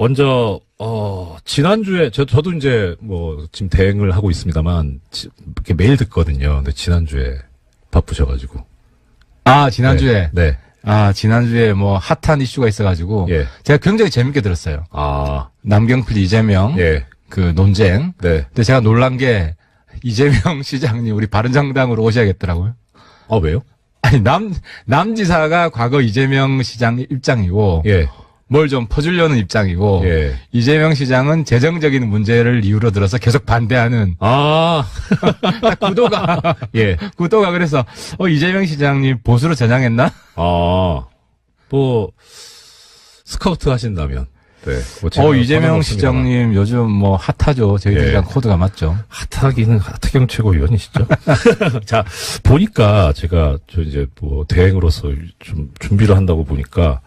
먼저 어 지난주에 저 저도 이제 뭐 지금 대행을 하고 있습니다만 지- 이렇게 매일 듣거든요. 근데 지난주에 바쁘셔가지고 아, 지난주에. 네. 아, 지난주에 뭐 핫한 이슈가 있어가지고. 예. 제가 굉장히 재밌게 들었어요. 아 남경필, 이재명. 예. 그 논쟁. 네. 근데 제가 놀란 게 이재명 시장님 우리 바른정당으로 오셔야겠더라고요. 아 왜요? 아니, 남, 남지사가 과거 이재명 시장 입장이고. 예. 뭘 좀 퍼주려는 입장이고. 예. 이재명 시장은 재정적인 문제를 이유로 들어서 계속 반대하는 아 딱 구도가 예. 구도가 그래서 어 이재명 시장님 보수로 전향했나? 아, 뭐, 스카우트 하신다면. 네. 뭐어 이재명. 시장님 요즘 뭐 핫하죠. 저희들이랑 예. 코드가 맞죠. 핫하기는 하태경 최고위원이시죠. 자, 보니까 제가 저 이제 뭐 대행으로서 좀 준비를 한다고 보니까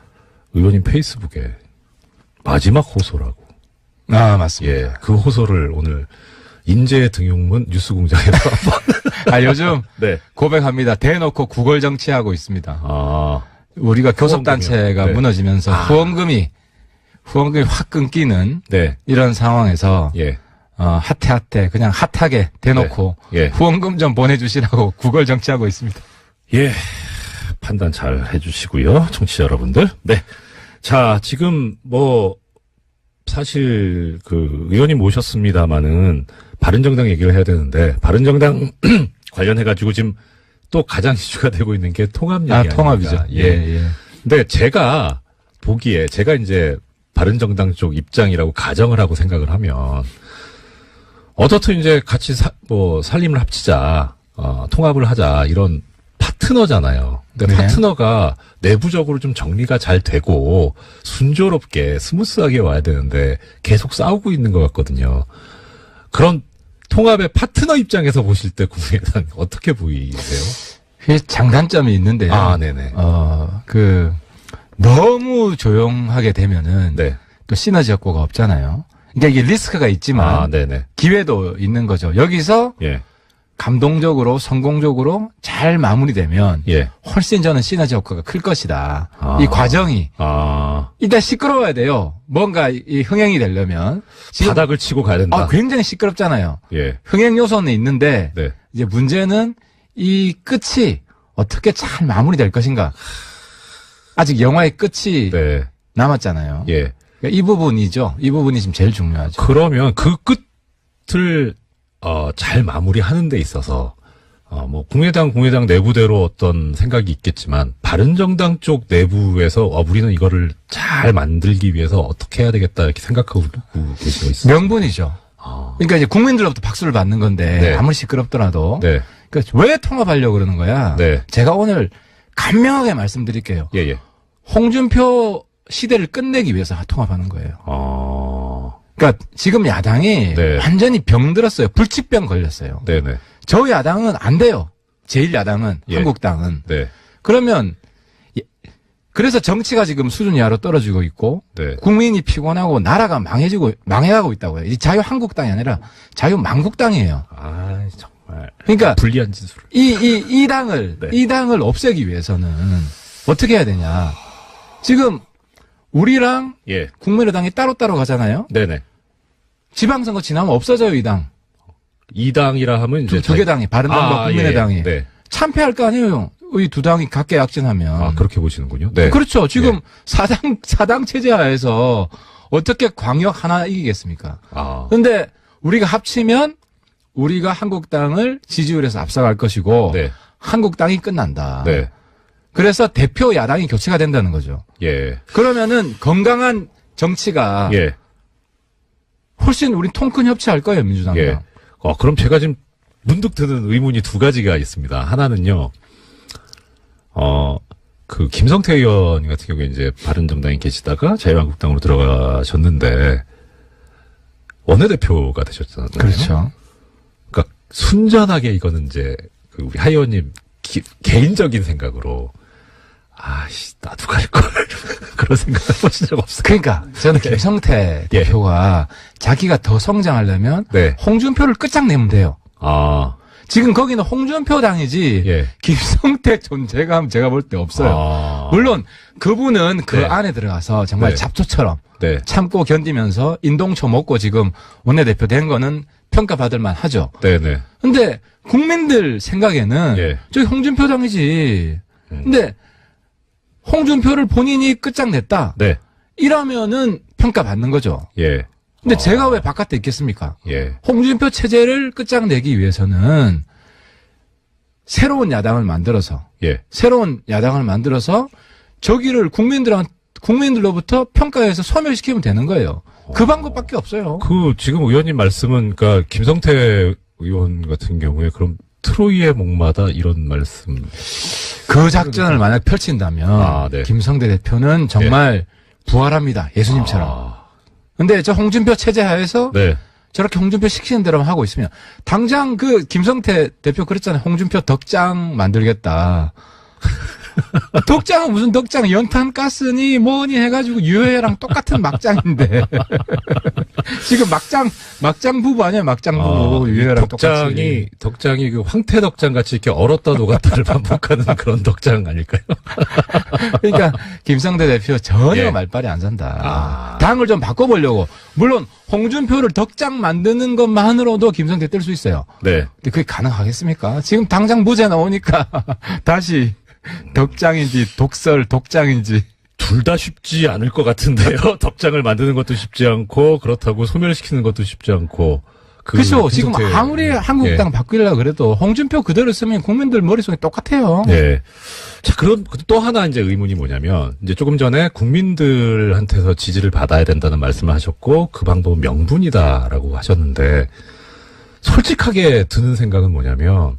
의원님 페이스북에 마지막 호소라고. 아 맞습니다. 예. 그 호소를 오늘 인재 등용문 뉴스공장에서 한번. 아 요즘 네. 고백합니다. 대놓고 구걸 정치하고 있습니다. 아, 우리가 교섭단체가 네. 무너지면서 아. 후원금이 후원금이 확 끊기는 네. 이런 상황에서 예. 어, 핫해 핫해 그냥 핫하게 대놓고 예. 후원금 좀 보내주시라고 구걸 정치하고 있습니다. 예. 판단 잘 해주시고요. 청취자 여러분들. 네. 자, 지금 뭐, 사실 그 의원님 모셨습니다마는 바른정당 얘기를 해야 되는데, 바른정당 관련해 가지고 지금 또 가장 이슈가 되고 있는 게 통합 얘기 아? 통합이죠. 예. 예 예. 근데 제가 보기에, 제가 이제 바른정당 쪽 입장이라고 가정을 하고 생각을 하면, 어떻든 이제 같이 사, 뭐, 살림을 합치자, 어, 통합을 하자, 이런 파트너잖아요. 근데 네. 파트너가 내부적으로 좀 정리가 잘 되고, 순조롭게, 스무스하게 와야 되는데, 계속 싸우고 있는 것 같거든요. 그런 통합의 파트너 입장에서 보실 때 국민의당 어떻게 보이세요? 이 장단점이 있는데요. 아, 네네. 어, 그, 너무 조용하게 되면은 네. 또 시너지 효과가 없잖아요. 그러니까 이게 리스크가 있지만 아. 기회도 있는 거죠. 여기서 예, 감동적으로 성공적으로 잘 마무리되면 예. 훨씬 저는 시너지 효과가 클 것이다. 아. 이 과정이 아, 일단 시끄러워야 돼요. 뭔가 이- 이 흥행이 되려면 지금 바닥을 치고 가야 된다. 아, 굉장히 시끄럽잖아요. 예, 흥행 요소는 있는데 네. 이제 문제는 이 끝이 어떻게 잘 마무리될 것인가. 아직 영화의 끝이 네. 남았잖아요. 예. 그러니까 이 부분이죠. 이 부분이 지금 제일 중요하죠. 그러면 그 끝을 어, 잘 마무리하는 데 있어서 어, 뭐 국민의당 국민의당 내부대로 어떤 생각이 있겠지만 바른정당 쪽 내부에서 어, 우리는 이거를 잘 만들기 위해서 어떻게 해야 되겠다 이렇게 생각하고 거 있어요? 명분이죠. 아, 그러니까 이제 국민들로부터 박수를 받는 건데 네. 아무리 시끄럽더라도 네, 그러니까 왜 통합하려고 그러는 거야? 네, 제가 오늘 간명하게 말씀드릴게요. 예, 예. 홍준표 시대를 끝내기 위해서 통합하는 거예요. 어, 그러니까 지금 야당이 네. 완전히 병들었어요. 불치병 걸렸어요. 네, 네, 저 야당은 안 돼요. 제1야당은 예. 한국당은 네, 그러면 예, 그래서 정치가 지금 수준 이하로 떨어지고 있고 네. 국민이 피곤하고 나라가 망해지고 망해가고 있다고요. 이 자유 한국당이 아니라 자유 망국당이에요. 아, 정말 그러니까 불리한 진술을. 이이이 당을 네. 이 당을 없애기 위해서는 어떻게 해야 되냐? 지금 우리랑 예, 국민의당이 따로따로 가잖아요. 네, 네. 지방선거 지나면 없어져요, 이 당. 이 당이라 하면 이제 두, 두 개 당이 바른당과 아, 국민의당이 예, 네. 참패할 거 아니에요. 이 두 당이 각계 약진하면. 아, 그렇게 보시는군요. 네. 그렇죠. 지금 예. 사당 사당 체제 하에서 어떻게 광역 하나 이기겠습니까? 아, 근데 우리가 합치면 우리가 한국당을 지지율에서 앞서갈 것이고 네, 한국당이 끝난다. 네, 그래서 대표 야당이 교체가 된다는 거죠. 예, 그러면은 건강한 정치가 예. 훨씬 우리 통큰 협치할 거예요 민주당이랑. 예. 어, 그럼 제가 지금 문득 드는 의문이 두 가지가 있습니다. 하나는요, 어, 그 김성태 의원 같은 경우에 이제 바른정당에 계시다가 자유한국당으로 들어가셨는데 원내대표가 되셨잖아요. 그렇죠. 그러니까 순전하게 이거는 이제 그 우리 하 의원님 기- 개인적인 생각으로 아씨 나도 갈걸 그런 생각 해보신 적 없어요. 그러니까 저는 김성태 예. 대표가 자기가 더 성장하려면 네. 홍준표를 끝장내면 돼요. 아, 지금 거기는 홍준표 당이지 예. 김성태 존재감 제가 볼 때 없어요. 아, 아. 물론 그분은 그 네. 안에 들어가서 정말 네. 잡초처럼 네. 참고 견디면서 인동초 먹고 지금 원내대표 된 거는 평가받을 만 하죠. 네네. 근데 국민들 생각에는 예. 저기 홍준표 당이지. 음. 근데 홍준표를 본인이 끝장냈다. 네. 이러면은 평가받는 거죠. 예. 근데 어. 제가 왜 바깥에 있겠습니까? 예. 홍준표 체제를 끝장내기 위해서는 새로운 야당을 만들어서 예. 새로운 야당을 만들어서 저기를 국민들한 국민들로부터 평가해서 소멸시키면 되는 거예요. 그 방법밖에 없어요. 그 지금 의원님 말씀은 그러니까 김성태 의원 같은 경우에 그럼 트로이의 목마다 이런 말씀. 그 작전을 만약 펼친다면 아, 네. 김성대 대표는 정말 부활합니다. 예수님처럼. 아, 근데 저 홍준표 체제 하에서 네. 저렇게 홍준표 시키는 대로만 하고 있으면 당장 그 김성태 대표 그랬잖아요. 홍준표 덕장 만들겠다. 덕장은 무슨 덕장? 연탄 가스니 뭐니 해가지고 유해랑 똑같은 막장인데 지금 막장 막장 부부 아니야 막장 부부 아, 유해랑 덕장이 똑같이. 덕장이 그 황태 덕장 같이 이렇게 얼었다 녹았다를 반복하는 그런 덕장 아닐까요? 그러니까 김성대 대표 전혀 예. 말빨이 안 산다. 아. 당을 좀 바꿔보려고 물론 홍준표를 덕장 만드는 것만으로도 김성대 뜰수 있어요. 네. 근데 그게 가능하겠습니까? 지금 당장 무죄 나오니까 다시 덕장인지 독설 독장인지 둘 다 쉽지 않을 것 같은데요. 덕장을 만드는 것도 쉽지 않고 그렇다고 소멸시키는 것도 쉽지 않고. 그 그렇죠. 지금 아무리 한국당 바꾸려고 그래도 홍준표 그대로 쓰면 국민들 머릿속에 똑같아요. 네. 자, 그런 또 하나 이제 의문이 뭐냐면 이제 조금 전에 국민들한테서 지지를 받아야 된다는 말씀을 하셨고 그 방법은 명분이다라고 하셨는데 솔직하게 드는 생각은 뭐냐면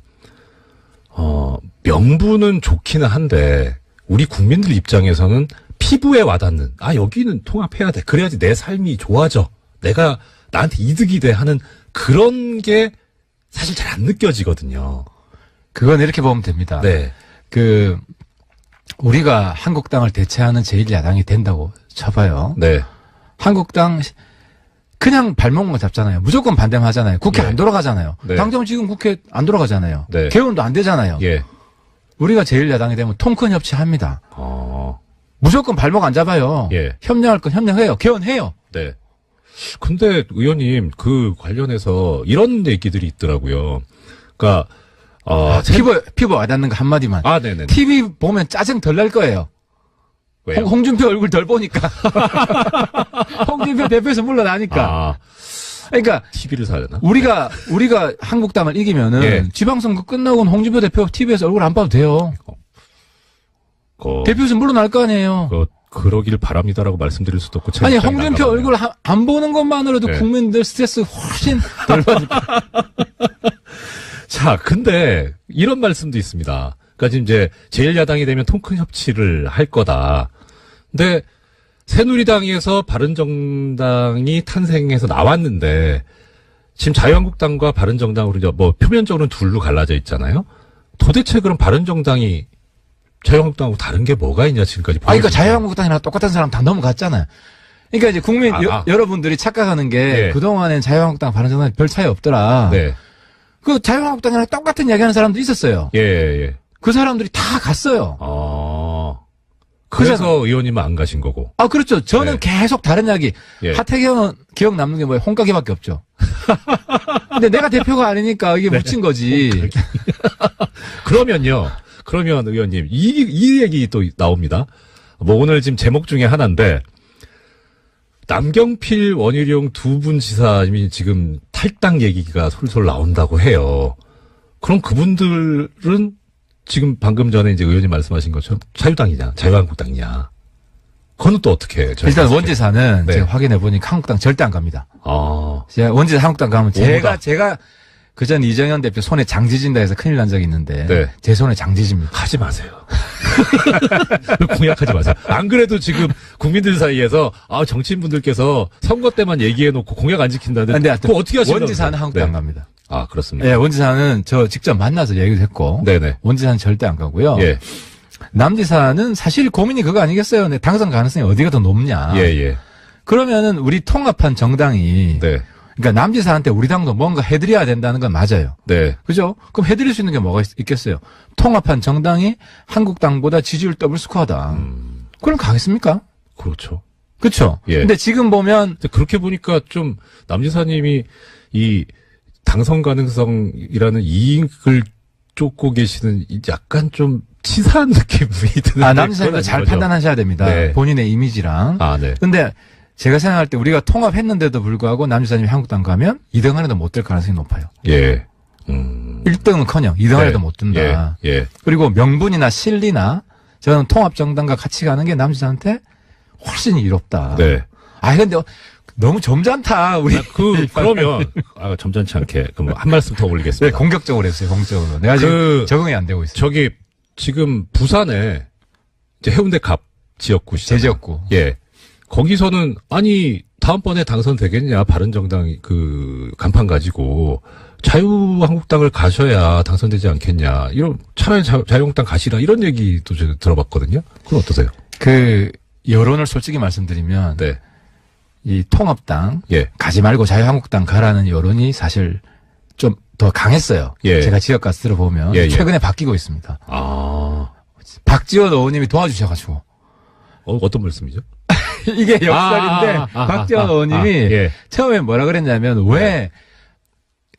어, 명분은 좋기는 한데 우리 국민들 입장에서는 피부에 와닿는 아 여기는 통합해야 돼 그래야지 내 삶이 좋아져 내가 나한테 이득이 돼 하는 그런 게 사실 잘 안 느껴지거든요. 그건 이렇게 보면 됩니다. 네. 그 우리가 한국당을 대체하는 제1야당이 된다고 쳐봐요. 네. 한국당 그냥 발목만 잡잖아요. 무조건 반대만 하잖아요. 국회 네. 안 돌아가잖아요. 네. 당장 지금 국회 안 돌아가잖아요. 네. 개헌도 안 되잖아요. 예. 우리가 제1야당이 되면 통큰 협치합니다. 어, 무조건 발목 안 잡아요. 예. 협력할 건 협력해요. 개헌해요. 네. 근데 의원님 그 관련해서 이런 얘기들이 있더라고요. 그러니까 어, 세- 피부 피부 와닿는 거 한마디만. 아, 네네. TV 보면 짜증 덜 날 거예요. 왜요? 홍, 홍준표 얼굴 덜 보니까. 홍준표 대표에서 물러나니까. 아, 그러니까 TV를 사야 되나? 우리가 우리가 한국당을 이기면은 예. 지방선거 끝나고는 홍준표 대표 TV에서 얼굴 안 봐도 돼요. 그, 대표에서 물러날 거 아니에요. 그, 그러길 바랍니다라고 말씀드릴 수도 없고. 제 아니 홍준표. 얼굴 하- 안 보는 것만으로도 네. 국민들 스트레스 훨씬 덜 받으니까. 자, 근데 이런 말씀도 있습니다. 그러니까 지금 이제 제1야당이 되면 통큰 협치를 할 거다. 근데 새누리당에서 바른정당이 탄생해서 나왔는데 지금 자유한국당과 바른정당으로 이제 뭐 표면적으로는 둘로 갈라져 있잖아요. 도대체 그럼 바른정당이 자유한국당하고 다른 게 뭐가 있냐 지금까지. 아, 그러니까. 자유한국당이랑 똑같은 사람 다 넘어갔잖아요. 그러니까 이제 국민 아, 여, 아. 여 러분들이 착각하는 게 예. 그동안엔 자유한국당 바른정당 별 차이 없더라. 네. 그 자유한국당이랑 똑같은 이야기하는 사람도 있었어요. 예, 예, 예. 그 사람들이 다 갔어요. 어. 그래서 그래서- 의원님은 안 가신 거고. 아 그렇죠. 저는 네. 계속 다른 이야기. 예. 하태경은 기억 남는 게 뭐예요? 홍가기밖에 없죠. 근데 내가 대표가 아니니까 네. 이게 묻힌 거지. 그러면요. 그러면 의원님 이, 이 얘기 또 나옵니다. 뭐 오늘 지금 제목 중에 하나인데 남경필 원희룡 두 분 지사님이 지금 탈당 얘기가 솔솔 나온다고 해요. 그럼 그분들은 지금 방금 전에 이제 의원님 말씀하신 것처럼 자유당이냐, 자유한국당이냐. 그건 또 어떻게 해요? 일단? 원지사는 네. 제가 확인해 보니까 한국당 절대 안 갑니다. 아, 제가 원지사 한국당 가면 제가. 제가 그 전 이정현 대표 손에 장지진다 해서 큰일 난 적이 있는데 네. 제 손에 장지집니다. 하지 마세요. 공약하지 마세요. 안 그래도 지금 국민들 사이에서 아 정치인분들께서 선거 때만 얘기해 놓고 공약 안 지킨다는데 근데 하여튼 그거 어떻게 하시려고 원지사는? 한국당 안 네. 갑니다. 아 그렇습니다. 예, 원지사는 저 직접 만나서 얘기도 했고 네네. 원지사는 절대 안 가고요. 예, 남지사는 사실 고민이 그거 아니겠어요? 당선 가능성이 어디가 더 높냐? 예, 예. 그러면은 우리 통합한 정당이 네. 그러니까 남지사한테 우리 당도 뭔가 해드려야 된다는 건 맞아요. 네. 그죠? 그럼 해드릴 수 있는 게 뭐가 있, 겠어요 통합한 정당이 한국당보다 지지율 더블 스코어다. 음, 그럼 가겠습니까? 그렇죠. 그렇죠. 예. 근데 지금 보면 근데 그렇게 보니까 좀 남지사님이 이 당선 가능성이라는 이익을 쫓고 계시는 이 약간 좀 치사한 느낌이 드는. 아 남지사가 잘 판단하셔야 됩니다. 네. 본인의 이미지랑. 아, 네. 근데 제가 생각할 때 우리가 통합했는데도 불구하고 남지사님이 한국당 가면 2등 안에도 못 될 가능성이 높아요. 예. 음. 1등은 커녕 2등 안에도 네. 못 든다. 예. 예. 그리고 명분이나 실리나 저는 통합정당과 같이 가는 게 남지사한테 훨씬 이롭다. 네. 아 근데 너무 점잖다. 우리 그, 그러면, 아, 점잖지 않게, 그럼 한 말씀 더 네, 올리겠습니다. 공격적으로 했어요. 공격적으로. 내가 지금 그, 적응이 안 되고 있어요. 저기, 지금 부산에, 이제 해운대 갑 지역구시죠. 제지였고. 예. 거기서는, 아니, 다음번에 당선되겠냐, 바른정당 그, 간판 가지고, 자유한국당을 가셔야 당선되지 않겠냐, 이런, 차라리 자, 자유한국당 가시라, 이런 얘기도 제가 들어봤거든요. 그건 어떠세요? 그 여론을 솔직히 말씀드리면 네. 이 통합당 예. 가지 말고 자유한국당 가라는 여론이 사실 좀 더 강했어요. 예. 제가 지역 가서 들어보면 예, 예. 최근에 바뀌고 있습니다. 아, 박지원 의원님이 도와주셔가지고 어, 어떤 말씀이죠? 이게 역설인데 아, 아, 아, 박지원 아, 아, 의원님이 예. 처음에 뭐라 그랬냐면 왜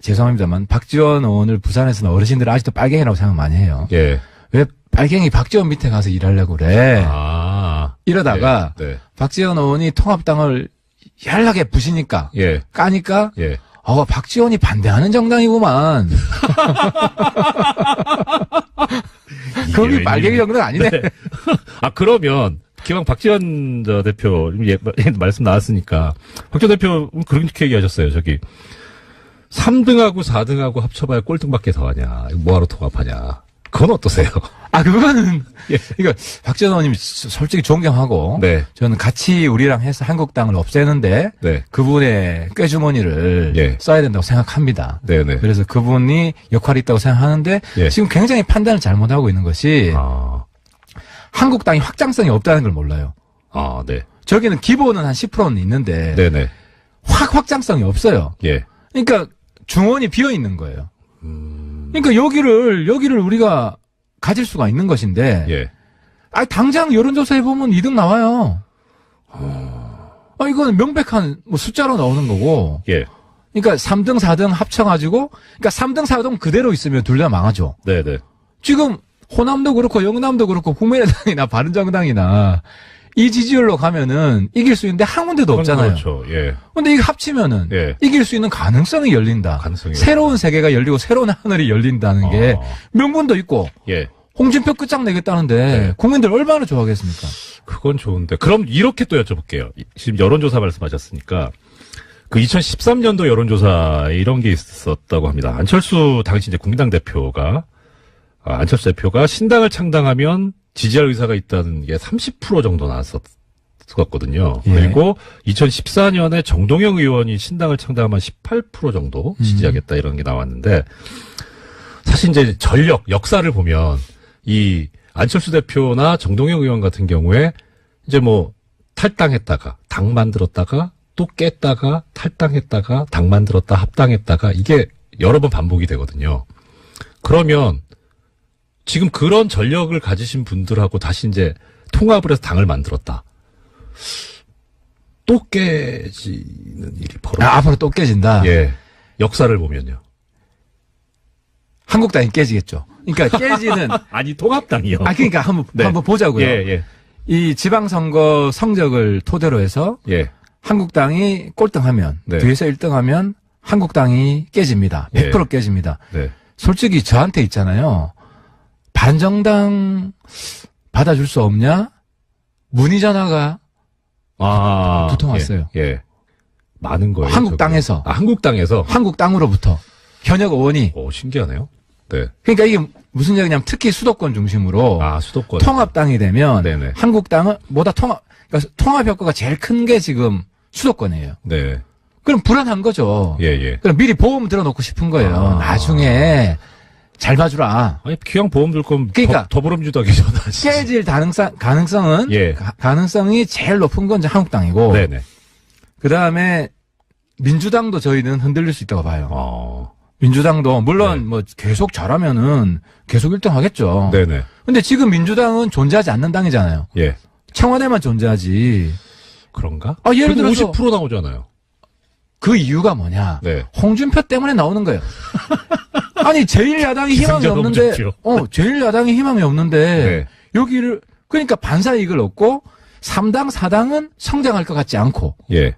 죄송합니다만 박지원 의원을 부산에서는 어르신들 은 아직도 빨갱이라고 생각 많이 해요. 예. 왜 빨갱이 박지원 밑에 가서 일하려고 그래? 아. 이러다가 네. 박지원 의원이 통합당을 열하게 부시니까 예. 까니까 예. 어 박지원이 반대하는 정당이구만. 거기 빨갱이 정당 아니네. 아, 그러면, 기왕 박지원 저 대표, 예, 말씀 나왔으니까, 박지원 대표, 그렇게 얘기하셨어요, 저기. 3등하고 4등하고 합쳐봐야 꼴등밖에 더 하냐. 이거 뭐하러 통합하냐. 그건 어떠세요? 아 그거는 예. 이거 박지원 의원님이 소- 솔직히 존경하고 네. 저는 같이 우리랑 해서 한국당을 없애는데 네. 그분의 꾀주머니를 예. 써야 된다고 생각합니다. 네네. 그래서 그분이 역할이 있다고 생각하는데 예. 지금 굉장히 판단을 잘못하고 있는 것이 아, 한국당이 확장성이 없다는 걸 몰라요. 아, 네. 저기는 기본은 한 10%는 있는데 네네. 확 확장성이 없어요. 예. 그러니까 중원이 비어 있는 거예요. 음, 그러니까 여기를 여기를 우리가 가질 수가 있는 것인데 예. 아 당장 여론조사 해 보면 2등 나와요. 아 이건 명백한 뭐 숫자로 나오는 거고. 예. 그러니까 3등 4등 합쳐가지고 그러니까 3등 4등 그대로 있으면 둘 다 망하죠. 네네. 지금 호남도 그렇고 영남도 그렇고 국민의당이나 바른정당이나 이 지지율로 가면은 이길 수 있는데 한 군데도 없잖아요. 그렇죠. 예. 근데 이거 합치면은 예. 이길 수 있는 가능성이 열린다. 가능성이 새로운 세계가 열리고 새로운 하늘이 열린다는 게 아, 명분도 있고 예. 홍준표 끝장내겠다는데 네. 국민들 얼마나 좋아하겠습니까? 그건 좋은데. 그럼 이렇게 또 여쭤볼게요. 이- 지금 여론조사 말씀하셨으니까. 그 2013년도 여론조사 이런 게 있었다고 합니다. 안철수 당시 이제 국민당 대표가 아, 안철수 대표가 신당을 창당하면 지지할 의사가 있다는 게 30% 정도 나왔었거든요. 예. 그리고 2014년에 정동영 의원이 신당을 창당하면 18% 정도 지지하겠다 이런 게 나왔는데 사실 이제 전력 역사를 보면 이 안철수 대표나 정동영 의원 같은 경우에 이제 뭐 탈당했다가 당 만들었다가 또 깼다가 탈당했다가 당 만들었다 합당했다가 이게 여러 번 반복이 되거든요. 그러면 지금 그런 전력을 가지신 분들하고 다시 이제 통합을 해서 당을 만들었다. 또 깨지는 일이 벌어. 아, 앞으로 또 깨진다. 예. 역사를 보면요. 한국당이 깨지겠죠. 그러니까 깨지는 아니 통합당이요. 아 그러니까 한번 네. 한번 보자고요. 예, 예. 이 지방선거 성적을 토대로 해서 예. 한국당이 꼴등하면 네. 뒤에서 1등하면 한국당이 깨집니다. 100% 예. 깨집니다. 네. 솔직히 저한테 있잖아요. 반정당 받아줄 수 없냐? 문의 전화가 아. 두통 왔어요. 예. 예. 많은 거예요. 한국 저기. 땅에서. 아, 한국 땅에서. 한국 땅으로부터 현역 의원이 오, 신기하네요. 네. 그러니까 이게 무슨 얘기냐면 특히 수도권 중심으로 아, 수도권. 통합당이 되면 네네. 한국당은 뭐다 통합 그러니까 통합 효과가 제일 큰 게 지금 수도권이에요. 네. 그럼 불안한 거죠. 예, 예. 그럼 미리 보험 들어놓고 싶은 거예요. 아. 나중에 잘 봐주라. 아니, 기왕 보험 들 거면 그러니까. 더, 더불어민주도 하기 전하지. 깨질 가능성 가능성은 예. 가, 능성이 제일 높은 건 이제 한국당이고 네네. 그 다음에 민주당도 저희는 흔들릴 수 있다고 봐요. 어. 민주당도 물론 네. 뭐 계속 잘하면은 계속 1등 하겠죠. 네네. 근데 지금 민주당은 존재하지 않는 당이잖아요. 예. 청와대만 존재하지. 그런가? 아, 예를 들어서 50% 나오잖아요. 그 이유가 뭐냐? 네. 홍준표 때문에 나오는 거예요. 아니 제일 야당이 희망이 없는데. 어 제일 야당이 희망이 없는데 네. 여기를 그러니까 반사 이익을 얻고 3당 4당은 성장할 것 같지 않고 예.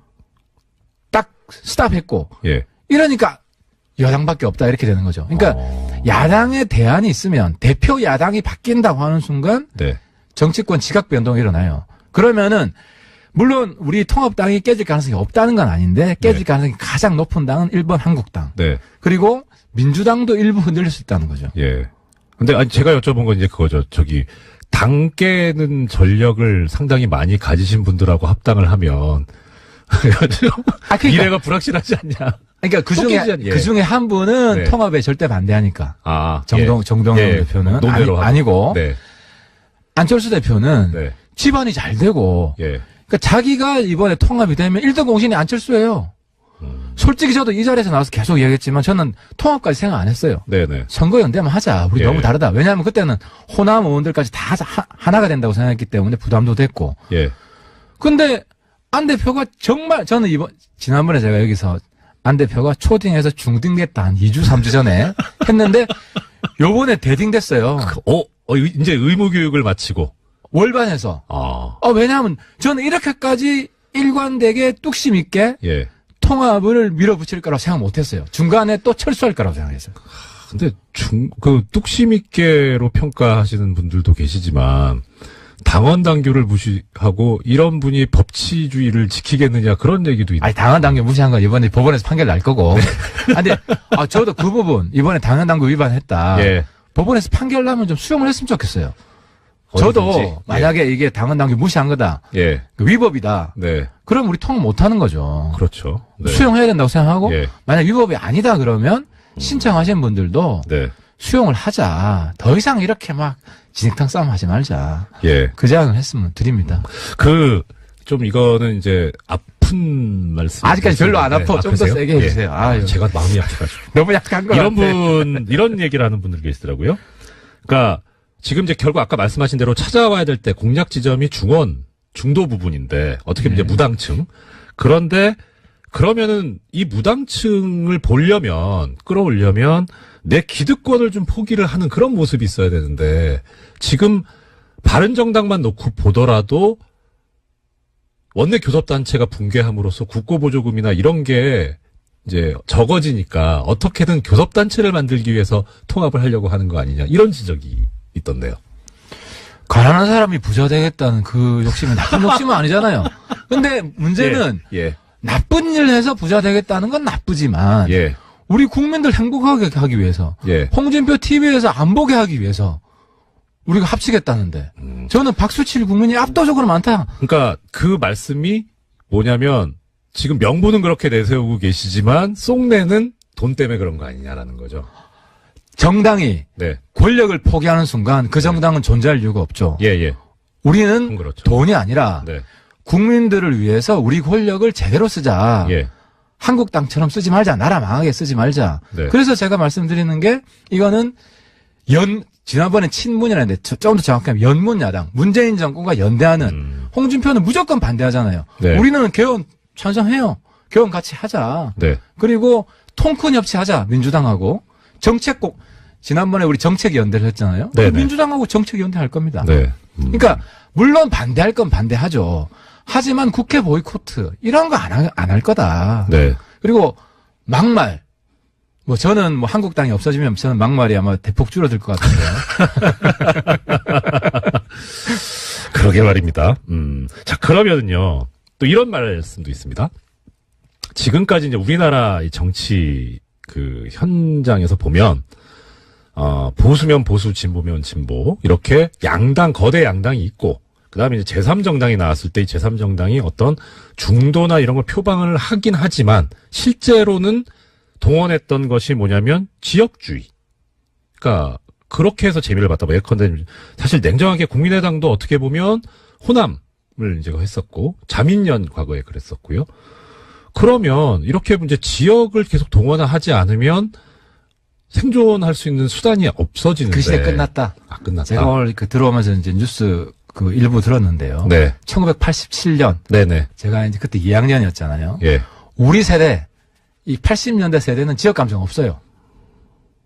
딱 스탑했고 예. 이러니까 여당밖에 없다 이렇게 되는 거죠. 그러니까 어. 야당의 대안이 있으면 대표 야당이 바뀐다고 하는 순간 네. 정치권 지각 변동이 일어나요. 그러면은 물론 우리 통합당이 깨질 가능성이 없다는 건 아닌데 깨질 네. 가능성이 가장 높은 당은 1번 한국당. 네. 그리고 민주당도 일부 흔들릴 수 있다는 거죠. 예. 근데 아니 제가 여쭤본 건 이제 그거죠. 저기 당 깨는 전력을 상당히 많이 가지신 분들하고 합당을 하면 그래가지고 아, 그러니까, 미래가 불확실하지 않냐. 그러니까 그 중에 예. 그 중에 한 분은 네. 통합에 절대 반대하니까 아, 정동 정동영 예. 대표는 아니. 고 네. 안철수 대표는 네. 집안이 잘 되고 예. 그러니까 자기가 이번에 통합이 되면 1등 공신이 안철수예요. 음. 솔직히 저도 이 자리에서 나와서 계속 얘기했지만 저는 통합까지 생각 안 했어요. 네네. 선거 연대만 하자. 우리 예. 너무 다르다. 왜냐하면 그때는 호남 의원들까지 다 하- 하나가 된다고 생각했기 때문에 부담도 됐고. 예. 근데 안 대표가 정말 저는 이번 지난번에 제가 여기서 안 대표가 초딩에서 중딩 됐다 한 2주 3주 전에 했는데 요번에 대딩 됐어요. 어, 어, 의- 이제 의무 교육을 마치고. 월반에서. 아. 어 왜냐하면 저는 이렇게까지 일관되게 뚝심 있게 예. 통합을 밀어붙일 거라고 생각 못했어요. 중간에 또 철수할 거라고 생각했어요. 근데 중, 그, 뚝심 있게로 평가하시는 분들도 계시지만, 당원 당규를 무시하고, 이런 분이 법치주의를 지키겠느냐, 그런 얘기도 있 아니 당헌 당규 무시한 건 이번에 법원에서 판결 날 거고. 아, 근데 아 저도 그 부분 이번에 당헌 당규 위반했다. 예. 법원에서 판결 나면 좀 수용을 했으면 좋겠어요. 어디든지. 저도 예. 만약에 이게 당헌 당규 무시한 거다. 예. 그 위법이다. 네. 그럼 우리 통합 못 하는 거죠. 그렇죠. 네. 수용해야 된다고 생각하고 예. 만약 위법이 아니다 그러면 신청하신 분들도 네. 수용을 하자. 더 이상 이렇게 막 진흙탕 싸움 하지 말자. 예. 그 제안을 했으면 드립니다. 그, 좀 이거는 이제 아픈 말씀. 아직까지 별로 안 아파. 좀 더 아프세요? 세게 해주세요. 아유. 제가 마음이 아파가지고. 너무 약한 거 이런 같아. 분, 이런 얘기를 하는 분들 계시더라고요. 그러니까 지금 이제 결국 아까 말씀하신 대로 찾아와야 될 때 공략 지점이 중원, 중도 부분인데 어떻게 보면 네. 이제 무당층. 그런데 그러면은 이 무당층을 보려면 끌어올려면 내 기득권을 좀 포기를 하는 그런 모습이 있어야 되는데 지금 바른 정당만 놓고 보더라도 원내 교섭단체가 붕괴함으로써 국고보조금이나 이런 게 이제 적어지니까 어떻게든 교섭단체를 만들기 위해서 통합을 하려고 하는 거 아니냐 이런 지적이 있던데요. 가난한 사람이 부자 되겠다는 그 욕심이 나쁜 욕심은 아니잖아요. 근데 문제는 예, 나쁜 일 해서 부자 되겠다는 건 나쁘지만 예, 우리 국민들 행복하게 하기 위해서 예. 홍준표 TV에서 안 보게 하기 위해서 우리가 합치겠다는데 음. 저는 박수칠 국민이 압도적으로 많다. 그러니까 그 말씀이 뭐냐면 지금 명분은 그렇게 내세우고 계시지만 속내는 돈 때문에 그런 거 아니냐라는 거죠. 정당이 네, 권력을 포기하는 순간 그 정당은 존재할 이유가 없죠. 예, 예. 우리는 그렇죠. 돈이 아니라 네, 국민들을 위해서 우리 권력을 제대로 쓰자. 예, 한국 당처럼 쓰지 말자. 나라 망하게 쓰지 말자. 네. 그래서 제가 말씀드리는 게 이거는 연 지난번에 친문이라는데 저- 조금 더 정확하면 연문 야당 문재인 정권과 연대하는 음, 홍준표는 무조건 반대하잖아요. 네. 우리는 개헌 찬성해요. 개헌 같이 하자. 네, 그리고 통큰 협치하자 민주당하고 정책 꼭 지난번에 우리 정책 연대를 했잖아요. 네네. 민주당하고 정책 연대할 겁니다. 네. 음. 그러니까 물론 반대할 건 반대하죠. 하지만 국회 보이코트 이런 거 안 안 할 거다. 네, 그리고 막말. 뭐 저는 뭐 한국당이 없어지면 저는 막말이 아마 대폭 줄어들 것 같은데요. 그러게 말입니다. 음. 자, 그러면은요, 또 이런 말씀도 있습니다. 지금까지 이제 우리나라 이 정치 그 현장에서 보면, 어, 보수면 보수, 진보면 진보, 이렇게 양당, 거대 양당이 있고, 그 다음에 이제 제3정당이 나왔을 때 이 제3정당이 어떤 중도나 이런 걸 표방을 하긴 하지만, 실제로는 동원했던 것이 뭐냐면 지역주의. 그러니까 그렇게 해서 재미를 봤다. 뭐 예컨대 사실 냉정하게 국민의당도 어떻게 보면 호남을 이제 했었고 자민련 과거에 그랬었고요. 그러면 이렇게 이제 지역을 계속 동원하지 않으면 생존할 수 있는 수단이 없어지는데. 그 시대 끝났다. 아, 끝났다. 제가 오늘 그 들어오면서 이제 뉴스 그 일부 들었는데요. 네. 1987년 네네. 제가 이제 그때 2학년이었잖아요. 예. 우리 세대 이 80년대 세대는 지역 감정 없어요.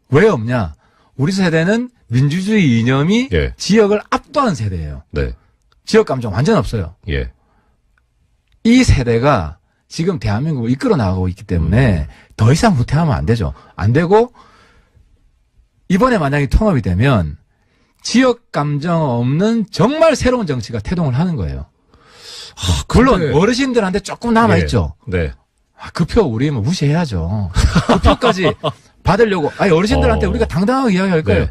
왜 없냐? 우리 세대는 민주주의 이념이 예. 지역을 압도한 세대예요. 네. 지역 감정 완전 없어요. 예. 이 세대가 지금 대한민국을 이끌어 나가고 있기 때문에 더 이상 후퇴하면 안 되죠. 안 되고 이번에 만약에 통합이 되면 지역 감정 없는 정말 새로운 정치가 태동을 하는 거예요. 물론 근데- 어르신들한테 조금 남아 있죠. 네. 아, 그표 우리 뭐 무시해야죠. 그 표까지 받으려고. 아니 어르신들한테 어. 우리가 당당하게 이야기할 거예요. 네.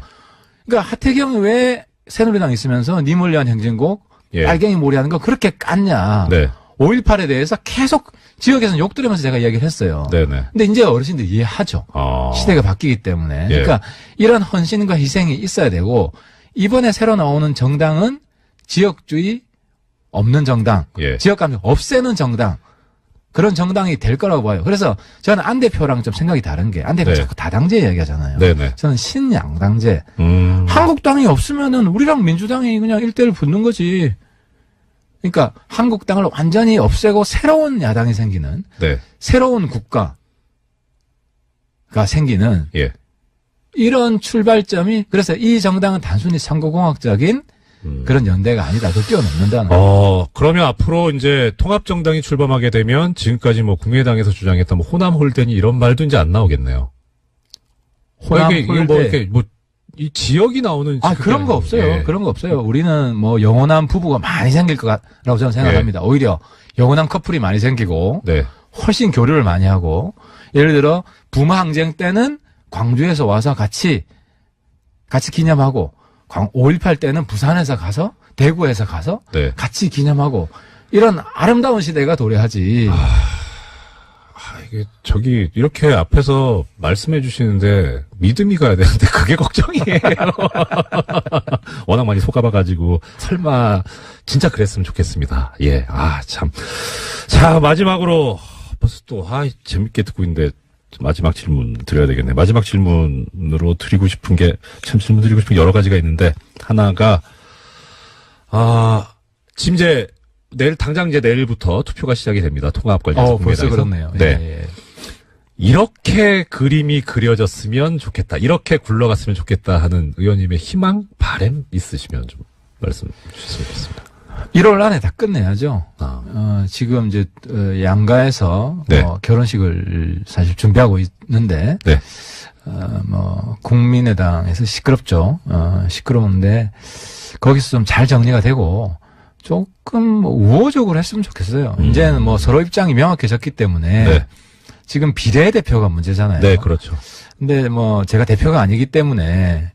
그러니까 하태경이 왜 새누리당 있으면서 위한 행진곡 예. 빨갱이 몰이하는 거 그렇게 깠냐. 네. 5.18에 대해서 계속 지역에서는 욕 들으면서 제가 이야기를 했어요. 네네. 근데 이제 어르신들이 이해하죠. 아. 시대가 바뀌기 때문에. 예. 그러니까 이런 헌신과 희생이 있어야 되고 이번에 새로 나오는 정당은 지역주의 없는 정당, 예. 지역 감정 없애는 정당 그런 정당이 될 거라고 봐요. 그래서 저는 안 대표랑 좀 생각이 다른 게 안 대표 네. 자꾸 다당제 이야기하잖아요. 네네. 저는 신양당제. 음. 한국당이 없으면은 우리랑 민주당이 그냥 일대일 붙는 거지. 그러니까 한국당을 완전히 없애고 새로운 야당이 생기는 네. 새로운 국가가 생기는 예. 이런 출발점이 그래서 이 정당은 단순히 선거공학적인 음. 그런 연대가 아니다. 그걸 뛰어넘는다는. 어, 그러면 앞으로 이제 통합정당이 출범하게 되면 지금까지 뭐 국민의당에서 주장했던 뭐 호남 홀대니 이런 말도 이제 안 나오겠네요. 호남 이게 뭐 홀대. 이렇게 뭐, 이 지역이 나오는. 아, 그런 거 없어요. 예. 그런 거 없어요. 우리는 뭐 영원한 부부가 많이 생길 거라고 저는 생각합니다. 오히려 영원한 커플이 많이 생기고 네. 훨씬 교류를 많이 하고 예를 들어 부마 항쟁 때는 광주에서 와서 같이 같이 기념하고 5.18 때는 부산에서 가서 대구에서 가서 네. 같이 기념하고 이런 아름다운 시대가 도래하지. 아, 저기 이렇게 앞에서 말씀해 주시는데 믿음이 가야 되는데 그게 걱정이에요. 워낙 많이 속아봐가지고 설마 진짜 그랬으면 좋겠습니다. 예, 아 참. 자 마지막으로 벌써 또아 재밌게 듣고 있는데 마지막 질문 드려야 되겠네. 마지막 질문으로 드리고 싶은 게 참 질문 드리고 싶은 게 여러 가지가 있는데 하나가 아 이제 내일 당장 이제 내일부터 투표가 시작이 됩니다. 통합 관련해서 어, 벌써. 그렇네요. 네. 예, 예. 이렇게 그림이 그려졌으면 좋겠다. 이렇게 굴러갔으면 좋겠다 하는 의원님의 희망, 바램 있으시면 좀 말씀 주셨으면 좋겠습니다. 1월 안에 다 끝내야죠. 아, 어, 지금 이제 어, 양가에서 네. 어, 결혼식을 사실 준비하고 있는데 네. 어, 뭐 국민의당에서 시끄럽죠. 어, 시끄러운데 거기서 좀 잘 정리가 되고 조금 뭐 우호적으로 했으면 좋겠어요. 음. 이제는 뭐 서로 입장이 명확해졌기 때문에 네. 지금 비례대표가 문제잖아요. 네, 그렇죠. 근데 뭐 제가 대표가 아니기 때문에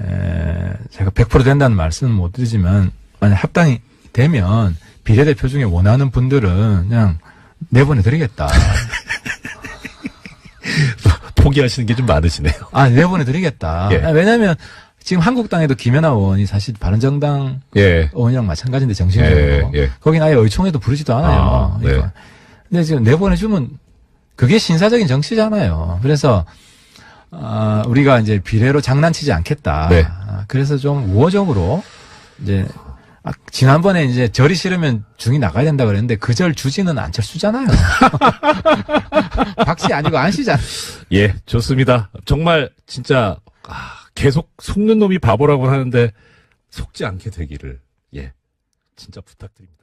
에, 제가 100% 된다는 말씀은 못 드리지만 만약 합당이 되면 비례대표 중에 원하는 분들은 그냥 내보내 드리겠다. 포기하시는 게 좀 많으시네요. 아 내보내 드리겠다. 예. 왜냐하면 지금 한국당에도 김연아 의원이 사실 바른정당 예. 의원이랑 마찬가지인데 정신적으로 예, 예. 거긴 아예 의총에도 부르지도 않아요. 아, 네. 그러니까. 근데 지금 내보내주면 그게 신사적인 정치잖아요. 그래서 아, 우리가 이제 비례로 장난치지 않겠다. 네. 아, 그래서 좀 우호적으로 이제 아, 지난번에 이제 절이 싫으면 중이 나가야 된다 그랬는데 그 절 주지는 안철수잖아요. 박씨 아니고 안씨잖아. 예, 좋습니다. 정말 진짜 아, 계속 속는 놈이 바보라고 하는데 속지 않게 되기를 예, 진짜 부탁드립니다.